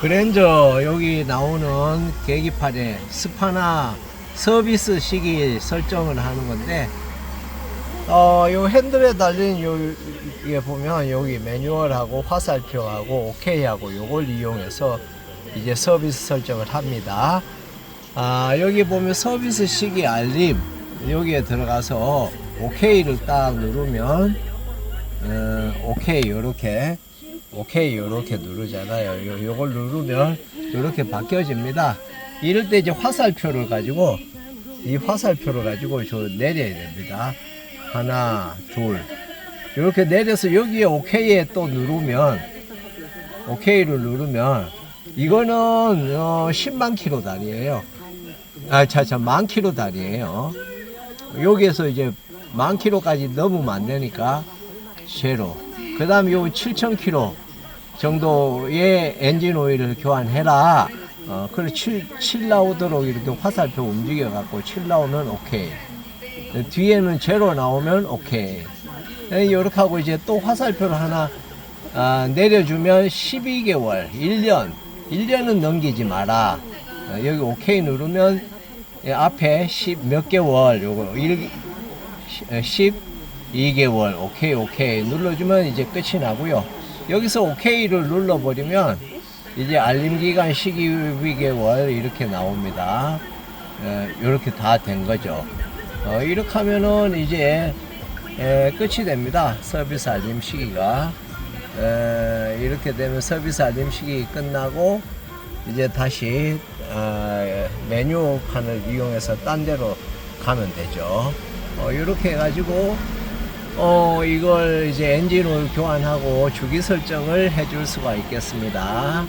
그랜저 여기 나오는 계기판에 스파나 서비스 시기 설정을 하는 건데 어, 요 핸들에 달린 요, 이게 보면 여기 매뉴얼하고 화살표하고 OK하고 요걸 이용해서 이제 서비스 설정을 합니다. 아, 여기 보면 서비스 시기 알림 여기에 들어가서 OK를 딱 누르면 어, 오케이 요렇게 오케이 요렇게 누르잖아요. 요, 요걸 누르면 요렇게 바뀌어집니다. 이럴 때 이제 화살표를 가지고 이 화살표를 가지고 저 내려야 됩니다. 하나, 둘. 이렇게 내려서 여기에 오케이에 또 누르면 오케이를 누르면 이거는 어, 10만 킬로 다리예요. 아, 자, 자, 만 킬로 다리예요. 여기에서 이제 만 킬로까지 넘으면 안 되니까 제로. 그 다음에 요 7천 킬로 정도의 엔진 오일을 교환해라. 어, 그래 7, 7 나오도록 이렇게 화살표 움직여 갖고 7 나오면 오케이. 뒤에는 제로 나오면 오케이. 이렇게 하고 이제 또 화살표를 하나 아, 내려주면 12개월, 1년, 1년은 넘기지 마라. 어, 여기 오케이 누르면 예, 앞에 10 몇 개월, 요거 1, 12개월, 오케이, 오케이 눌러주면 이제 끝이 나고요. 여기서 오케이를 눌러버리면 이제 알림 기간 12개월 이렇게 나옵니다. 이렇게 다 된 거죠. 어, 이렇게 하면은 이제 에, 끝이 됩니다. 서비스 알림 시기가. 에, 이렇게 되면 서비스 알림 시기 끝나고 이제 다시 어, 메뉴판을 이용해서 딴 데로 가면 되죠. 어, 이렇게 해가지고 어, 이걸 이제 엔진 오일 교환하고 주기 설정을 해줄 수가 있겠습니다.